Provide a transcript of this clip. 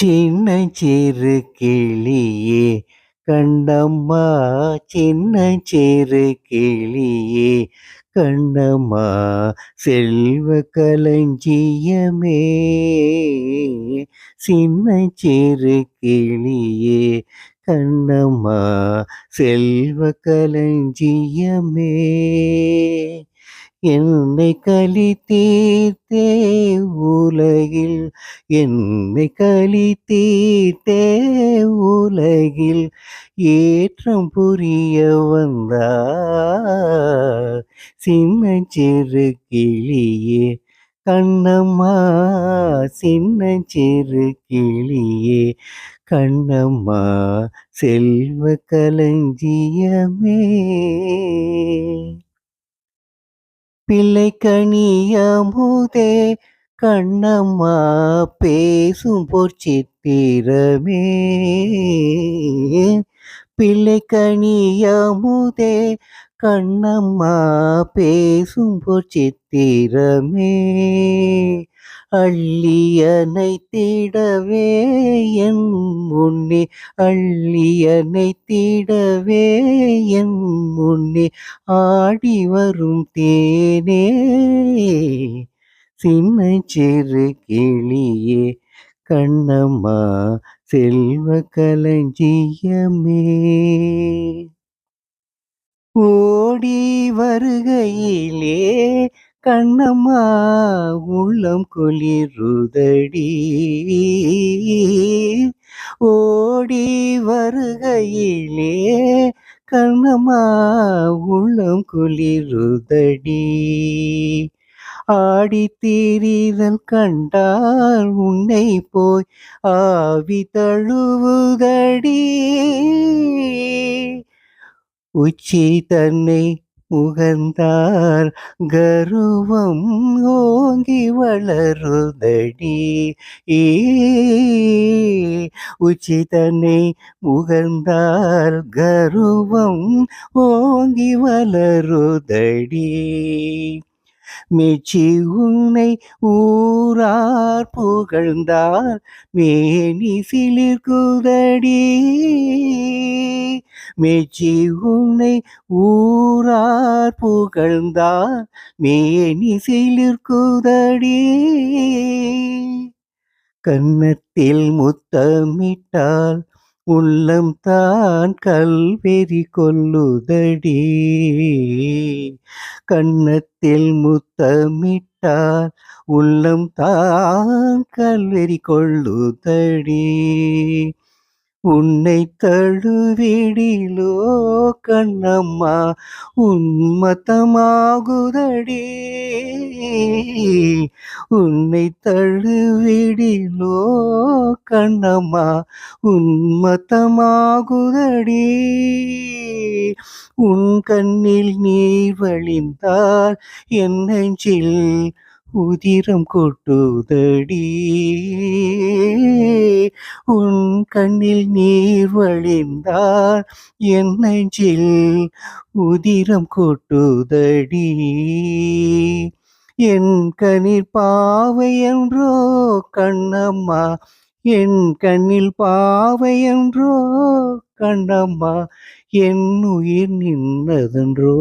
சின்ன சிறு கிளியே கண்டம்மா சின்ன சிறு கிளியே கண்ணம்மா செல்வ களஞ்சியமே. சின்ன சிறு கிளியே கண்ணம்மா செல்வ களஞ்சியமே. என்னை களி தீர்த்தே உலகில். என்னை களி தீர்த்தே உலகில். ஏற்றம் புரிய வந்தா சின்ன சிறு கிளியே கண்ணம்மா. சின்ன சிறு கிளியே கண்ணம்மா. செல்வ களஞ்சியமே. பிள்ளை கனியமுதே கண்ணம்மா பேசும் பொற்சித்திரமே. பிள்ளை கனியமுதே கண்ணம்மா பேசும் சித்திரமே. அள்ளியனை திடவே என் முன்னே அள்ளியனை திடவே என் முன்னே ஆடி வரும் தேனே. சின்ன சிறு கிளியே கண்ணம்மா செல்வ களஞ்சியமே ஓடி வருகையிலே கண்ணம்மா உள்ளம் குளிருதடி. ஓடி வருகையிலே கண்ணம்மா உள்ளம் குளிருதடி. ஆடி தீரிதல் கண்டால் உன்னை போய் ஆவி தழுவுதடி. உச்சி தன்னை முகந்தார் கருவம் ஓங்கி வளருதடி. உச்சி தன்னை முகந்தார் கருவம் ஓங்கி வளருதடி. மேச்சி உன்னை ஊரார் புகழ்ந்தார். மேனி சிலிர்குதடி மேச்சி உன்னை ஊரார் புகழ்ந்தார். மேனி சிலிர்குதடி கன்னத்தில் முத்தமிட்டால் உள்ளம் தான் கல்வெறி கொல்லுதடி. கண்ணத்தில் முத்தமிட்டால் உள்ளம் தான் கல்வெறி கொள்ளுதடி உன்னை தழுவிடிலோ கண்ணம்மா உன்மத்தமாகுதடி உன்னை தழுவிடிலோ கண்ணம்மா உன்மத்தமாகுதடி உன் கண்ணில் நீர் வழிந்தால் என் நெஞ்சில் உதிரம் கொட்டுதடி. உன் கண்ணில் நீர் வழிந்தார் என் நெஞ்சில் உதிரம் கொட்டுதடி. என் கண்ணில் பாவை என்றோ கண்ணம்மா என் கண்ணில் பாவை என்றோ கண்ணம்மா என் உயிர் நின்னதென்றோ